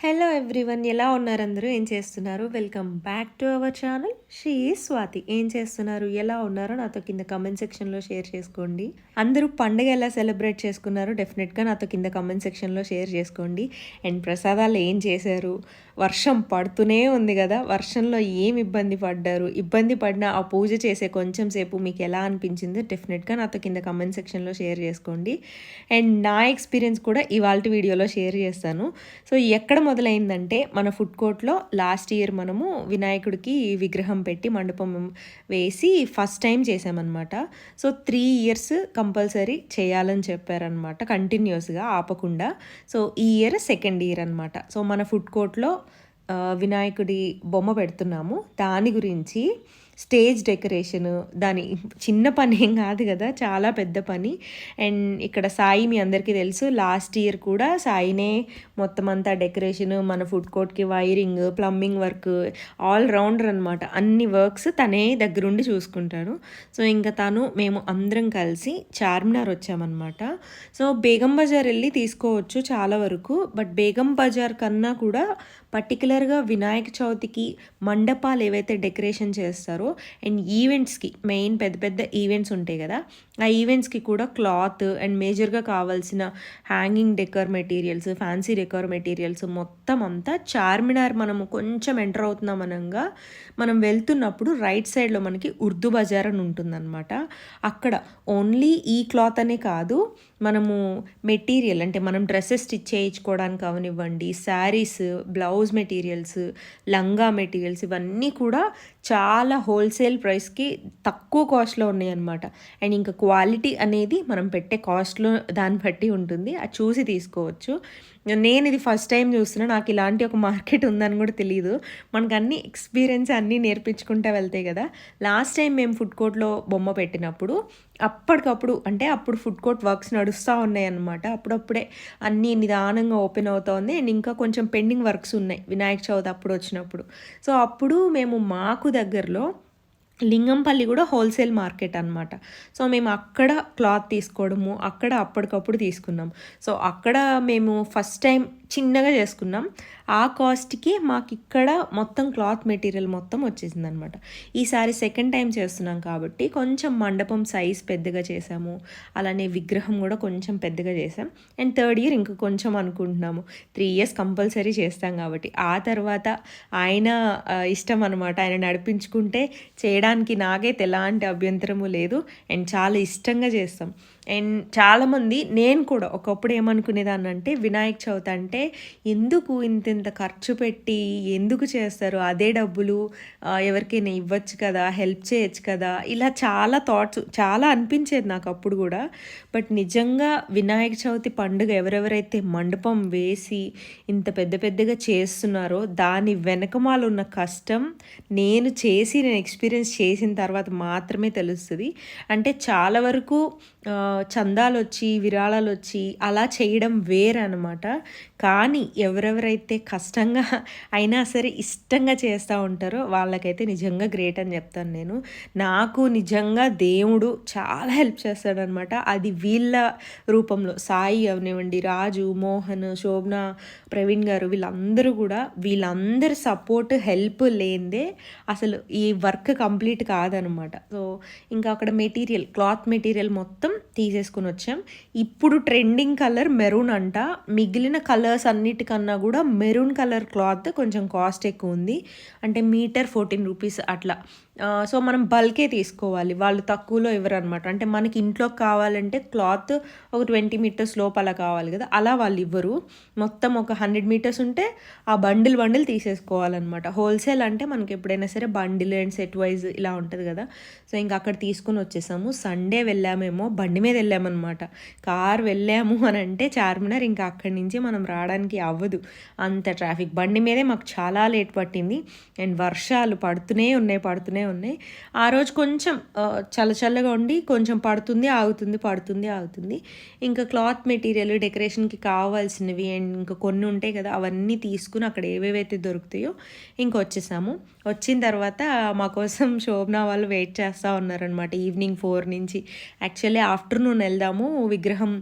Hello everyone ఎలా ఉన్నారు అందరూ? ఏం చేస్తున్నారు? Welcome back to our channel. She Swathi. ఏం చేస్తున్నారు? ఎలా ఉన్నారో? నాతో కింద కమెంట్ సెక్షన్లో షేర్ చేసుకోండి. అందరూ పండుగ ఎలా సెలబ్రేట్ చేసుకున్నారు డెఫినెట్గా నాతో కింద కమెంట్ సెక్షన్లో షేర్ చేసుకోండి. అండ్ ప్రసాదాలు ఏం చేశారు? వర్షం పడుతూనే ఉంది కదా. వర్షంలో ఏం ఇబ్బంది పడ్డారు? ఇబ్బంది పడిన ఆ పూజ చేసే కొంచెం సేపు మీకు ఎలా అనిపించింది డెఫినెట్గా నాతో కింద కమెంట్ సెక్షన్లో షేర్ చేసుకోండి. అండ్ నా ఎక్స్పీరియన్స్ కూడా ఇవాళ వీడియోలో షేర్ చేస్తాను. సో ఎక్కడ మొదలైందంటే మన ఫుడ్ కోర్ట్లో లాస్ట్ ఇయర్ మనము వినాయకుడికి విగ్రహం పెట్టి మండపం వేసి ఫస్ట్ టైం చేసామన్నమాట. సో త్రీ ఇయర్స్ కంపల్సరీ చేయాలని చెప్పారనమాట కంటిన్యూస్గా ఆపకుండా. సో ఈ ఇయర్ సెకండ్ ఇయర్ అనమాట సో మన ఫుడ్ కోర్ట్లో వినాయకుడి బొమ్మ పెడుతున్నాము. దాని గురించి స్టేజ్ డెకరేషన్ దాని చిన్న పని ఏం కాదు కదా చాలా పెద్ద పని. అండ్ ఇక్కడ సాయి మీ అందరికీ తెలుసు లాస్ట్ ఇయర్ కూడా సాయినే మొత్తం అంతా డెకరేషన్ మన food కోర్ట్కి wiring plumbing work all rounder అనమాట అన్ని వర్క్స్ తనే దగ్గరుండి చూసుకుంటాడు. సో ఇంకా తను మేము అందరం కలిసి చార్మినార్ వచ్చామన్నమాట. సో బేగం బజార్ వెళ్ళి తీసుకోవచ్చు చాలా వరకు బట్ బేగం బజార్ కన్నా కూడా పర్టికులర్గా వినాయక చవితికి మండపాలు ఏవైతే డెకరేషన్ చేస్తారో అండ్ ఈవెంట్స్కి మెయిన్ పెద్ద పెద్ద ఈవెంట్స్ ఉంటాయి కదా ఆ ఈవెంట్స్కి కూడా క్లాత్ అండ్ మేజర్గా కావాల్సిన hanging decor materials fancy decor materials మొత్తం అంతా చార్మినార్ మనము కొంచెం ఎంటర్ అవుతున్నాం అనగా మనం వెళ్తున్నప్పుడు రైట్ సైడ్లో మనకి ఉర్దూ బజార్ అని ఉంటుందన్నమాట. అక్కడ ఓన్లీ ఈ క్లాత్ అనే కాదు మనము మెటీరియల్ అంటే మనం డ్రెస్సెస్ స్టిచ్ చేయించుకోవడానికి అవనివ్వండి శారీస్ బ్లౌజ్ మెటీరియల్స్ లంగా మెటీరియల్స్ ఇవన్నీ కూడా చాలా హోల్సేల్ ప్రైస్కి తక్కువ కాస్ట్లో ఉన్నాయన్నమాట. అండ్ ఇంకా క్వాలిటీ అనేది మనం పెట్టే కాస్ట్లో దాన్ని బట్టి ఉంటుంది. అది చూసి తీసుకోవచ్చు. నేను ఇది ఫస్ట్ టైం చూస్తున్నా నాకు ఇలాంటి ఒక మార్కెట్ ఉందని కూడా తెలియదు మనకు అన్ని ఎక్స్పీరియన్స్ అన్నీ నేర్పించుకుంటూ వెళ్తాయి కదా. లాస్ట్ టైం మేము ఫుడ్ కోర్ట్లో బొమ్మ పెట్టినప్పుడు అప్పటికప్పుడు అంటే అప్పుడు ఫుడ్ కోర్ట్ వర్క్స్ నడుస్తూ ఉన్నాయి అనమాట అప్పుడప్పుడే అన్నీ నిదానంగా ఓపెన్ అవుతుంది. అండ్ ఇంకా కొంచెం పెండింగ్ వర్క్స్ ఉన్నాయి. వినాయక చవితి అప్పుడు వచ్చినప్పుడు. సో అప్పుడు మేము మాకు దగ్గరలో లింగంపల్లి కూడా హోల్సేల్ మార్కెట్ అనమాట సో మేము అక్కడ క్లాత్ తీసుకోవడము అక్కడ అప్పటికప్పుడు తీసుకున్నాం. సో అక్కడ మేము ఫస్ట్ టైం చిన్నగా చేసుకున్నాం. ఆ కాస్ట్కి మాకు ఇక్కడ మొత్తం క్లాత్ మెటీరియల్ మొత్తం వచ్చేసింది అనమాట ఈసారి సెకండ్ టైం చేస్తున్నాం కాబట్టి కొంచెం మండపం సైజ్ పెద్దగా చేసాము. అలానే విగ్రహం కూడా కొంచెం పెద్దగా చేసాం. అండ్ థర్డ్ ఇయర్ ఇంకా కొంచెం అనుకుంటున్నాము. త్రీ ఇయర్స్ కంపల్సరీ చేస్తాం కాబట్టి ఆ తర్వాత ఆయన ఇష్టం అనమాట ఆయన నడిపించుకుంటే చేయడం చేయడానికి నాకైతే ఎలాంటి అభ్యంతరము లేదు. అండ్ చాలా ఇష్టంగా చేస్తాం. అండ్ చాలామంది నేను కూడా ఒకప్పుడు ఏమనుకునేదాన్ని అంటే వినాయక చవితి అంటే ఎందుకు ఇంత ఇంత ఖర్చు పెట్టి ఎందుకు చేస్తారు? అదే డబ్బులు ఎవరికైనా ఇవ్వచ్చు కదా హెల్ప్ చేయొచ్చు కదా? ఇలా చాలా థాట్స్ చాలా అనిపించేది నాకు అప్పుడు కూడా. బట్ నిజంగా వినాయక చవితి పండుగ ఎవరెవరైతే మండపం వేసి ఇంత పెద్ద పెద్దగా చేస్తున్నారో దాని వెనకమాల ఉన్న కష్టం నేను చేసి నేను ఎక్స్పీరియన్స్ చేసిన తర్వాత మాత్రమే తెలుస్తుంది. అంటే చాలా వరకు చందాలు వచ్చి విరాళాలు వచ్చి అలా చేయడం వేరనమాట కానీ ఎవరెవరైతే కష్టంగా అయినా సరే ఇష్టంగా చేస్తూ ఉంటారో వాళ్ళకైతే నిజంగా గ్రేట్ అని చెప్తాను నేను. నాకు నిజంగా దేవుడు చాలా హెల్ప్ చేస్తాడనమాట. అది వీళ్ళ రూపంలో. సాయి అవనివ్వండి రాజు మోహన్ శోభన ప్రవీణ్ గారు వీళ్ళందరూ కూడా వీళ్ళందరి సపోర్ట్ హెల్ప్ లేనిదే అసలు ఈ వర్క్ కంప్లీట్ కాదనమాట. సో ఇంకా అక్కడ మెటీరియల్ క్లాత్ మెటీరియల్ మొత్తం తీసేసుకుని వచ్చాం. ఇప్పుడు ట్రెండింగ్ కలర్ మెరూన్ అంట. మిగిలిన కలర్ కలర్స్ అన్నిటికన్నా కూడా మెరూన్ కలర్ క్లాత్ కొంచెం కాస్ట్ ఎక్కువ ఉంది. అంటే మీటర్ ఫోర్టీన్ రూపీస్ అట్లా. సో మనం బల్కే తీసుకోవాలి. వాళ్ళు తక్కువలో ఇవ్వరు అనమాట అంటే మనకి ఇంట్లోకి కావాలంటే క్లాత్ ఒక ట్వంటీ మీటర్స్ లోపల కావాలి కదా. అలా వాళ్ళు ఇవ్వరు. మొత్తం ఒక హండ్రెడ్ మీటర్స్ ఉంటే ఆ బండిల్ బండిల్ తీసేసుకోవాలన్నమాట. హోల్సేల్ అంటే మనకి ఎప్పుడైనా సరే బండిల్ అండ్ సెట్ వైజ్ ఇలా ఉంటుంది కదా. సో ఇంకా అక్కడ తీసుకుని వచ్చేసాము. సండే వెళ్ళామేమో బండి మీద వెళ్ళామన్నమాట. కార్ వెళ్ళాము అని అంటే చార్మినార్ ఇంకా అక్కడి నుంచి మనం రావడానికి అవ్వదు. అంత ట్రాఫిక్. బండి మీదే మాకు చాలా లేట్ పట్టింది. అండ్ వర్షాలు పడుతూనే ఉన్నాయి పడుతూనే ఉన్నాయి. ఆ రోజు కొంచెం చల్లచల్లగా ఉండి కొంచెం పడుతుంది ఆగుతుంది పడుతుంది ఆగుతుంది. ఇంకా క్లాత్ మెటీరియల్ డెకరేషన్కి కావాల్సినవి అండ్ ఇంకా కొన్ని ఉంటాయి కదా అవన్నీ తీసుకుని అక్కడ ఏవేవైతే దొరుకుతాయో ఇంకా వచ్చేసాము. వచ్చిన తర్వాత మా కోసం శోభన వాళ్ళు వెయిట్ చేస్తూ ఉన్నారనమాట ఈవినింగ్ ఫోర్ నుంచి. యాక్చువల్లీ ఆఫ్టర్నూన్ వెళ్దాము విగ్రహం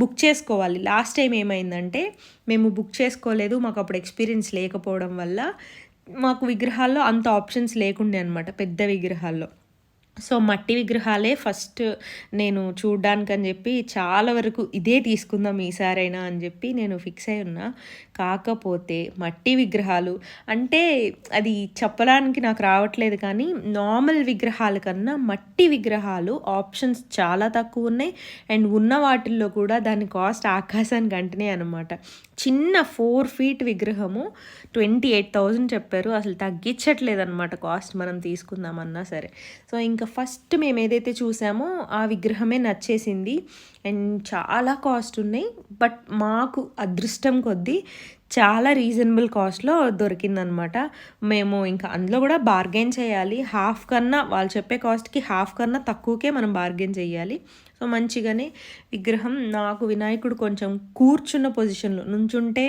బుక్ చేసుకోవాలి. లాస్ట్ టైం ఏమైందంటే మేము బుక్ చేసుకోలేదు మాకు అప్పుడు ఎక్స్పీరియన్స్ లేకపోవడం వల్ల మాకు విగ్రహాల్లో అంత ఆప్షన్స్ లేకుండే అనమాట పెద్ద విగ్రహాల్లో. సో మట్టి విగ్రహాలే ఫస్ట్ నేను చూడ్డానికని చెప్పి చాలా వరకు ఇదే తీసుకుందాం ఈసారైనా అని చెప్పి నేను ఫిక్స్ అయి ఉన్నా. కాకపోతే మట్టి విగ్రహాలు అంటే అది చెప్పడానికి నాకు రావట్లేదు కానీ నార్మల్ విగ్రహాల కన్నా మట్టి విగ్రహాలు ఆప్షన్స్ చాలా తక్కువ ఉన్నాయి. అండ్ ఉన్న వాటిల్లో కూడా దాని కాస్ట్ ఆకాశానికి అంటనే అనమాట చిన్న ఫోర్ ఫీట్ విగ్రహము ట్వంటీ ఎయిట్ థౌజండ్ చెప్పారు. అసలు తగ్గించట్లేదు అనమాట కాస్ట్ మనం తీసుకుందామన్నా సరే. సో ఇంకా ఫస్ట్ మేము ఏదైతే చూసామో ఆ విగ్రహమే నచ్చేసింది. అండ్ చాలా కాస్ట్ ఉన్నాయి. బట్ మాకు అదృష్టం కొద్దీ చాలా రీజనబుల్ కాస్ట్లో దొరికిందనమాట. మేము ఇంకా అందులో కూడా బార్గెన్ చేయాలి. హాఫ్ కన్నా వాళ్ళు చెప్పే కాస్ట్కి హాఫ్ కన్నా తక్కువకే మనం బార్గెన్ చేయాలి. సో మంచిగానే విగ్రహం నాకు వినాయకుడు కొంచెం కూర్చున్న పొజిషన్లో నుంచుంటే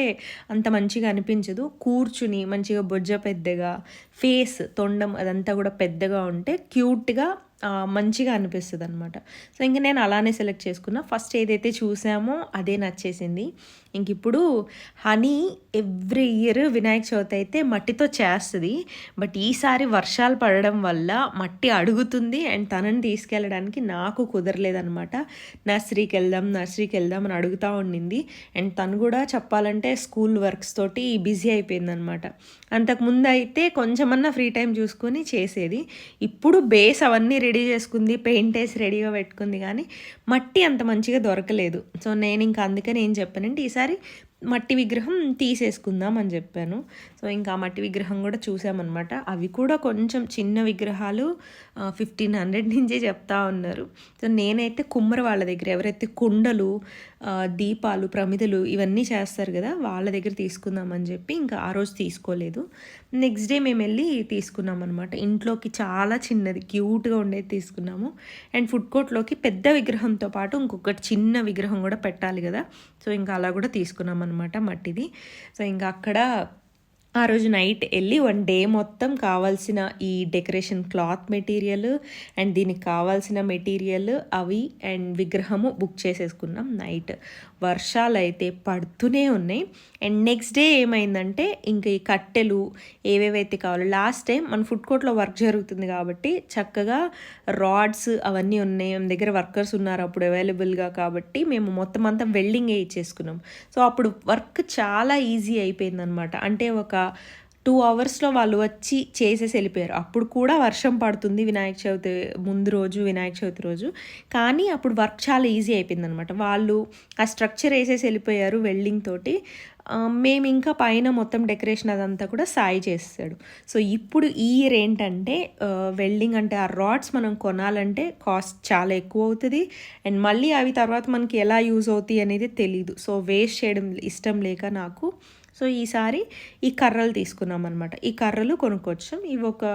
అంత మంచిగా అనిపించదు. కూర్చుని మంచిగా బొజ్జ పెద్దగా ఫేస్ తొండం అదంతా కూడా పెద్దగా ఉంటే క్యూట్గా మంచిగా అనిపిస్తుంది అనమాట సో ఇంక నేను అలానే సెలెక్ట్ చేసుకున్నా. ఫస్ట్ ఏదైతే చూసామో అదే నచ్చేసింది. ఇంక ఇప్పుడు honey every year Vinayaka Chavithi అయితే మట్టితో చేస్తుంది. బట్ ఈసారి వర్షాలు పడడం వల్ల మట్టి అడుగుతుంది అండ్ తనని తీసుకెళ్ళడానికి నాకు కుదరలేదనమాట నర్సరీకి వెళ్దాం నర్సరీకి వెళ్దాం అని అడుగుతూ ఉండింది. అండ్ తను కూడా చెప్పాలంటే స్కూల్ వర్క్స్ తోటి బిజీ అయిపోయిందనమాట అంతకుముందు అయితే కొంచెమన్నా ఫ్రీ టైం చూసుకొని చేసేది. ఇప్పుడు బేస్ అవన్నీ రెడీ రెడీ చేసుకుంది పెయింట్ వేసి రెడీగా పెట్టుకుంది కానీ మట్టి అంత మంచిగా దొరకలేదు. సో నేను ఇంకా అందుకని ఏం చెప్పానంటే ఈసారి మట్టి విగ్రహం తీసేసుకుందాం అని చెప్పాను. సో ఇంకా మట్టి విగ్రహం కూడా చూసామన్నమాట. అవి కూడా కొంచెం చిన్న విగ్రహాలు ఫిఫ్టీన్ హండ్రెడ్ నుంచే చెప్తా ఉన్నారు. సో నేనైతే కుమ్మర వాళ్ళ దగ్గర ఎవరైతే కుండలు దీపాలు ప్రమిదలు ఇవన్నీ చేస్తారు కదా వాళ్ళ దగ్గర తీసుకుందామని చెప్పి ఇంకా ఆ రోజు తీసుకోలేదు. నెక్స్ట్ డే మేము వెళ్ళి తీసుకున్నాం అనమాట ఇంట్లోకి చాలా చిన్నది క్యూట్గా ఉండేది తీసుకున్నాము. అండ్ ఫుడ్ కోర్ట్లోకి పెద్ద విగ్రహంతో పాటు ఇంకొకటి చిన్న విగ్రహం కూడా పెట్టాలి కదా. సో ఇంకా అలా కూడా తీసుకున్నాం అనమాట మట్టిది. సో ఇంకా అక్కడ ఆ రోజు నైట్ వెళ్ళి వన్ డే మొత్తం కావాల్సిన ఈ డెకరేషన్ క్లాత్ మెటీరియల్ అండ్ దీనికి కావాల్సిన మెటీరియల్ అవి అండ్ విగ్రహము బుక్ చేసేసుకున్నాం నైట్. వర్షాలు అయితే పడుతూనే ఉన్నాయి. అండ్ నెక్స్ట్ డే ఏమైందంటే ఇంక ఈ కట్టెలు ఏవేవైతే కావాలో లాస్ట్ టైం మన ఫుడ్ కోర్ట్లో వర్క్ జరుగుతుంది కాబట్టి చక్కగా రాడ్స్ అవన్నీ ఉన్నాయి. మన దగ్గర వర్కర్స్ ఉన్నారు అప్పుడు అవైలబుల్గా కాబట్టి మేము మొత్తం అంతా వెల్డింగ్ ఇచ్చేసుకున్నాం. సో అప్పుడు వర్క్ చాలా ఈజీ అయిపోయిందనమాట. అంటే ఒక టూ అవర్స్లో వాళ్ళు వచ్చి చేసేసి వెళ్ళిపోయారు. అప్పుడు కూడా వర్షం పడుతుంది వినాయక చవితి ముందు రోజు వినాయక చవితి రోజు. కానీ అప్పుడు వర్క్ చాలా ఈజీ అయిపోయింది అనమాట వాళ్ళు ఆ స్ట్రక్చర్ వేసేసి వెళ్ళిపోయారు వెల్డింగ్ తోటి. మేము ఇంకా పైన మొత్తం డెకరేషన్ అదంతా కూడా సాయి చేస్తాడు సో ఇప్పుడు ఈ ఇయర్ ఏంటంటే వెల్డింగ్ అంటే ఆ రాడ్స్ మనం కొనాలంటే కాస్ట్ చాలా ఎక్కువ అవుతుంది. అండ్ మళ్ళీ అవి తర్వాత మనకి ఎలా యూజ్ అవుతాయి అనేది తెలీదు. సో వేస్ట్ చేయడం ఇష్టం లేక నాకు సో ఈసారి ఈ కర్రలు తీసుకున్నాం అనమాట ఈ కర్రలు కొనుక్కొచ్చాం. ఇవి ఒక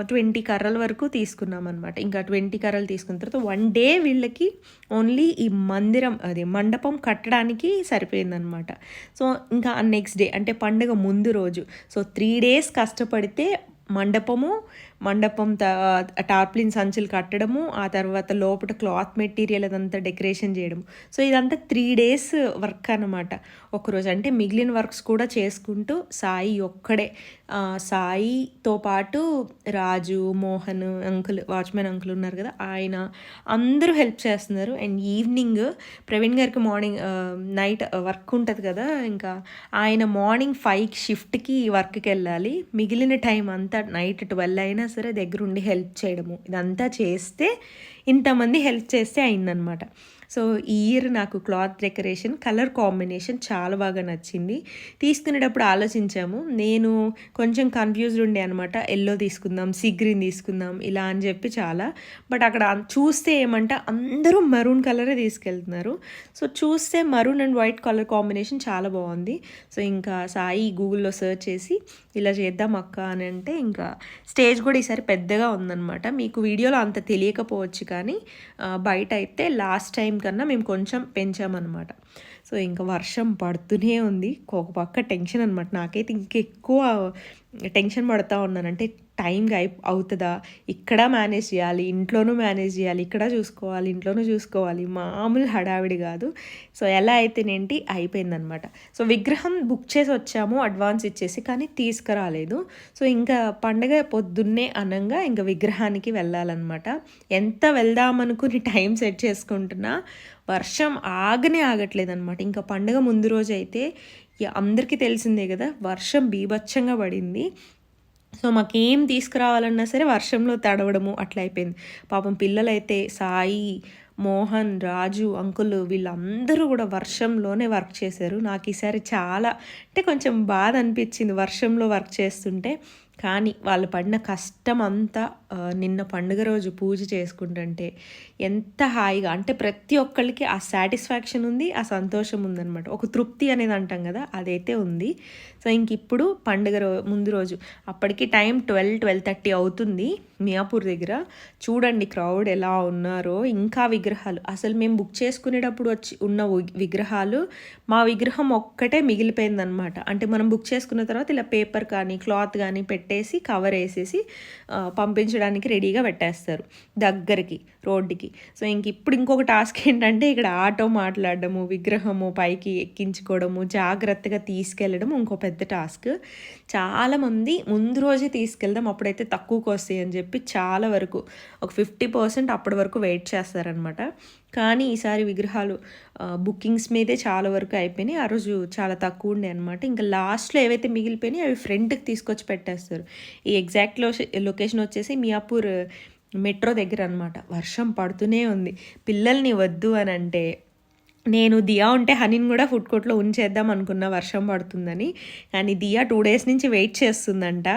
ట్వంటీ కర్రల వరకు తీసుకున్నాం అనమాట ఇంకా ట్వంటీ కర్రలు తీసుకున్న తర్వాత వన్ డే వీళ్ళకి ఓన్లీ ఈ మందిరం అదే మండపం కట్టడానికి సరిపోయిందనమాట సో ఇంకా నెక్స్ట్ డే అంటే పండుగ ముందు రోజు. సో త్రీ డేస్ కష్టపడితే మండపము మండపం టార్ప్లిన్ సంచులు కట్టడము ఆ తర్వాత లోపల క్లాత్ మెటీరియల్ అదంతా డెకరేషన్ చేయడం సో ఇదంతా త్రీ డేస్ వర్క్ అనమాట ఒకరోజు అంటే మిగిలిన వర్క్స్ కూడా చేసుకుంటూ సాయి ఒక్కడే. సాయితో పాటు Raju Mohan uncle watchman uncle ఉన్నారు కదా ఆయన అందరూ హెల్ప్ చేస్తున్నారు. అండ్ ఈవినింగ్ ప్రవీణ్ గారికి మార్నింగ్ నైట్ వర్క్ ఉంటుంది కదా ఇంకా ఆయన మార్నింగ్ ఫైవ్ షిఫ్ట్కి వర్క్కి వెళ్ళాలి. మిగిలిన టైం అంతా నైట్ ట్వెల్వ్ అయినా సరే దగ్గరుండి హెల్ప్ చేయడము. ఇదంతా చేస్తే ఇంతమంది హెల్ప్ చేస్తే అయిందనమాట. సో ఈ ఇయర్ నాకు క్లాత్ డెకరేషన్ కలర్ కాంబినేషన్ చాలా బాగా నచ్చింది. తీసుకునేటప్పుడు ఆలోచించాము. నేను కొంచెం కన్ఫ్యూజ్డ్ ఉండే అనమాట ఎల్లో తీసుకుందాం సీ గ్రీన్ తీసుకుందాం ఇలా అని చెప్పి చాలా. బట్ అక్కడ చూస్తే ఏమంటే అందరూ మరూన్ కలరే తీసుకెళ్తున్నారు. సో చూస్తే maroon and white colour combination చాలా బాగుంది. సో ఇంకా సాయి గూగుల్లో సెర్చ్ చేసి ఇలా చేద్దాం అక్క అని అంటే ఇంకా స్టేజ్ కూడా ఈసారి పెద్దగా ఉందన్నమాట. మీకు వీడియోలో అంత తెలియకపోవచ్చు కానీ బయట అయితే లాస్ట్ టైం కన్నా మేము కొంచెం పెంచామన్నమాట. సో ఇంకా వర్షం పడుతూనే ఉంది. ఒక పక్క టెన్షన్ అనమాట నాకైతే ఇంకెక్కువ టెన్షన్ పడతా ఉన్నాను అంటే టైంకి అయి అవుతుందా? ఇక్కడ మేనేజ్ చేయాలి ఇంట్లోనూ మేనేజ్ చేయాలి ఇక్కడ చూసుకోవాలి ఇంట్లోనూ చూసుకోవాలి. మామూలు హడావిడి కాదు. సో ఎలా అయితేనేంటి? అయిపోయిందనమాట సో విగ్రహం బుక్ చేసి వచ్చాము అడ్వాన్స్ ఇచ్చేసి కానీ తీసుకురాలేదు. సో ఇంకా పండగ పొద్దున్నే అనంగా ఇంకా విగ్రహానికి వెళ్ళాలన్నమాట. ఎంత వెళ్దామనుకుని టైం సెట్ చేసుకుంటున్నా? వర్షం ఆగనే ఆగట్లేదు అనమాట ఇంకా పండగ ముందు రోజు అయితే అందరికీ తెలిసిందే కదా వర్షం బీభత్సంగా పడింది. సో మాకేం తీసుకురావాలన్నా సరే వర్షంలో తడవడము అట్లా అయిపోయింది. పాపం పిల్లలైతే సాయి మోహన్ రాజు అంకుల్ వీళ్ళందరూ కూడా వర్షంలోనే వర్క్ చేశారు. నాకు ఈసారి చాలా అంటే కొంచెం బాధ అనిపించింది వర్షంలో వర్క్ చేస్తుంటే. కానీ వాళ్ళు పడిన కష్టం అంతా నిన్న పండుగ రోజు పూజ చేసుకుంటుంటే ఎంత హాయిగా అంటే ప్రతి ఒక్కరికి ఆ సాటిస్ఫాక్షన్ ఉంది ఆ సంతోషం ఉందనమాట ఒక తృప్తి అనేది అంటాం కదా అదైతే ఉంది. సో ఇంక ఇప్పుడు పండుగ రో ముందు రోజు అప్పటికి టైం ట్వెల్వ్ ట్వెల్వ్ థర్టీ అవుతుంది మియాపూర్ దగ్గర. చూడండి క్రౌడ్ ఎలా ఉన్నారో ఇంకా విగ్రహాలు. అసలు మేము బుక్ చేసుకునేటప్పుడు వచ్చి ఉన్న విగ్రహాలు మా విగ్రహం ఒక్కటే మిగిలిపోయిందనమాట అంటే మనం బుక్ చేసుకున్న తర్వాత ఇలా పేపర్ కానీ క్లాత్ కానీ పెట్టి పెట్టేసి కవర్ వేసేసి పంపించడానికి రెడీగా పెట్టేస్తారు. దగ్గరికి రోడ్డుకి. సో ఇంక ఇప్పుడు ఇంకొక టాస్క్ ఏంటంటే ఇక్కడ ఆటో మాట్లాడడము విగ్రహము పైకి ఎక్కించుకోవడము జాగ్రత్తగా తీసుకెళ్ళడం ఇంకో పెద్ద టాస్క్ చాలామంది ముందు రోజే తీసుకెళ్దాం అప్పుడైతే తక్కువకు వస్తాయి అని చెప్పి చాలా వరకు ఒక ఫిఫ్టీ పర్సెంట్ అప్పటి వరకు వెయిట్ చేస్తారనమాట కానీ ఈసారి విగ్రహాలు బుకింగ్స్ మీదే చాలా వరకు అయిపోయినాయి. ఆ రోజు చాలా తక్కువ ఉండే అనమాట ఇంకా లాస్ట్లో ఏవైతే మిగిలిపోయినాయి అవి ఫ్రంట్కి తీసుకొచ్చి పెట్టేస్తారు. ఈ ఎగ్జాక్ట్ లొకేషన్ వచ్చేసి మియాపూర్ మెట్రో దగ్గర అనమాట వర్షం పడుతూనే ఉంది. పిల్లల్ని వద్దు అని అంటే నేను దియా ఉంటే హనీని కూడా ఫుడ్ కోర్ట్లో ఉంచేద్దాం అనుకున్న వర్షం పడుతుందని. కానీ దియా టూ డేస్ నుంచి వెయిట్ చేస్తుందంట.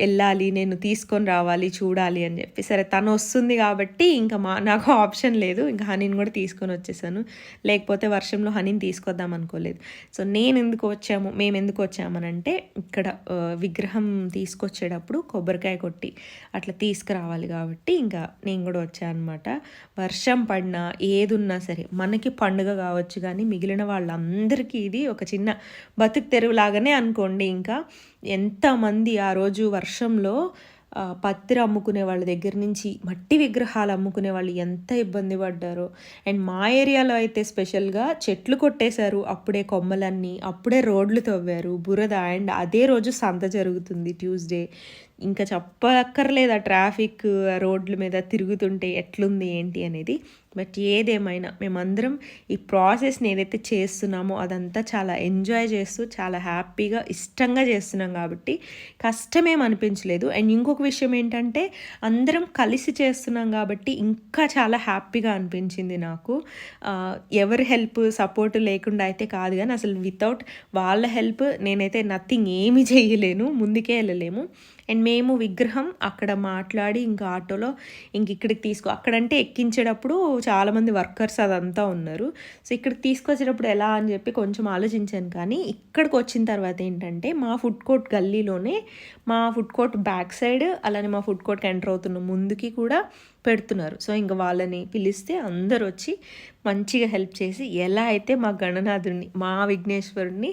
వెళ్ళాలి నేను తీసుకొని రావాలి చూడాలి అని చెప్పి. సరే తను వస్తుంది కాబట్టి ఇంకా మా నాకు ఆప్షన్ లేదు. ఇంకా హనీని కూడా తీసుకొని వచ్చేసాను. లేకపోతే వర్షంలో హనీని తీసుకొద్దాం అనుకోలేదు. సో నేను ఎందుకు వచ్చాము మేము ఎందుకు వచ్చామనంటే ఇక్కడ విగ్రహం తీసుకొచ్చేటప్పుడు కొబ్బరికాయ కొట్టి అట్లా తీసుకురావాలి కాబట్టి ఇంకా నేను కూడా వచ్చాను అనమాట వర్షం పడినా ఏదున్నా సరే మనకి పండుగ కావచ్చు కానీ మిగిలిన వాళ్ళందరికీ ఇది ఒక చిన్న బతుకు తెరువులాగానే అనుకోండి ఇంకా. ఎంతమంది ఆ రోజు వర్షంలో పత్తిరి అమ్ముకునే వాళ్ళ దగ్గర నుంచి మట్టి విగ్రహాలు అమ్ముకునే వాళ్ళు ఎంత ఇబ్బంది పడ్డారో. అండ్ మా ఏరియాలో అయితే స్పెషల్గా చెట్లు కొట్టేశారు. అప్పుడే కొమ్మలన్నీ అప్పుడే రోడ్లు తవ్వారు బురద. అండ్ అదే రోజు సంత జరుగుతుంది ట్యూస్డే. ఇంకా చెప్పక్కర్లేదు ఆ ట్రాఫిక్ రోడ్ల మీద తిరుగుతుంటే ఎట్లుంది ఏంటి అనేది. బట్ ఏదేమైనా మేమందరం ఈ ప్రాసెస్ని ఏదైతే చేస్తున్నామో అదంతా చాలా ఎంజాయ్ చేస్తూ చాలా హ్యాపీగా ఇష్టంగా చేస్తున్నాం కాబట్టి కష్టమేం అనిపించలేదు. అండ్ ఇంకొక విషయం ఏంటంటే అందరం కలిసి చేస్తున్నాం కాబట్టి ఇంకా చాలా హ్యాపీగా అనిపించింది నాకు. ఎవరి హెల్ప్ సపోర్ట్ లేకుండా అయితే కాదు కానీ అసలు వితౌట్ వాళ్ళ హెల్ప్ నేనైతే నథింగ్ ఏమీ చేయలేను ముందుకే వెళ్ళలేము. అండ్ మేము విగ్రహం అక్కడ మాట్లాడి ఇంకా ఆటోలో ఇంక ఇక్కడికి తీసుకో అక్కడంటే ఎక్కించేటప్పుడు చాలామంది వర్కర్స్ అదంతా ఉన్నారు. సో ఇక్కడికి తీసుకొచ్చేటప్పుడు ఎలా అని చెప్పి కొంచెం ఆలోచించాను. కానీ ఇక్కడికి వచ్చిన తర్వాత ఏంటంటే మా ఫుడ్ కోర్ట్ గల్లీలోనే మా ఫుడ్ కోర్ట్ బ్యాక్ సైడ్ అలానే మా ఫుడ్ కోర్ట్కి ఎంటర్ అవుతున్న ముందుకి కూడా పెడుతున్నారు. సో ఇంకా వాళ్ళని పిలిస్తే అందరు వచ్చి మంచిగా హెల్ప్ చేసి ఎలా అయితే మా గణనాథుడిని మా విఘ్నేశ్వరుడిని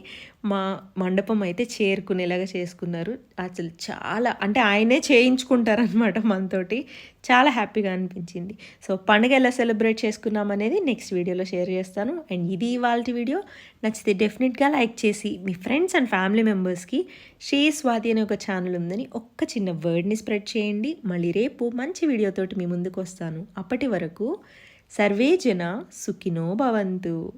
మా మండపం అయితే చేరుకునేలాగా చేసుకున్నారు. అసలు చాలా అంటే ఆయనే చేయించుకుంటారనమాట మనతోటి. చాలా హ్యాపీగా అనిపించింది. సో పండుగ ఎలా సెలబ్రేట్ చేసుకున్నాం అనేది నెక్స్ట్ వీడియోలో షేర్ చేస్తాను. అండ్ ఇది ఇవాళ వీడియో. నచ్చితే డెఫినెట్గా లైక్ చేసి మీ ఫ్రెండ్స్ అండ్ ఫ్యామిలీ మెంబర్స్కి షే స్వాతి అనే ఒక ఛానల్ ఉందని ఒక్క చిన్న వర్డ్ని స్ప్రెడ్ చేయండి. మళ్ళీ రేపు మంచి వీడియోతోటి మీ ముందు వస్తాను అప్పటి వరకు సర్వే జన సుఖినో భవంతు.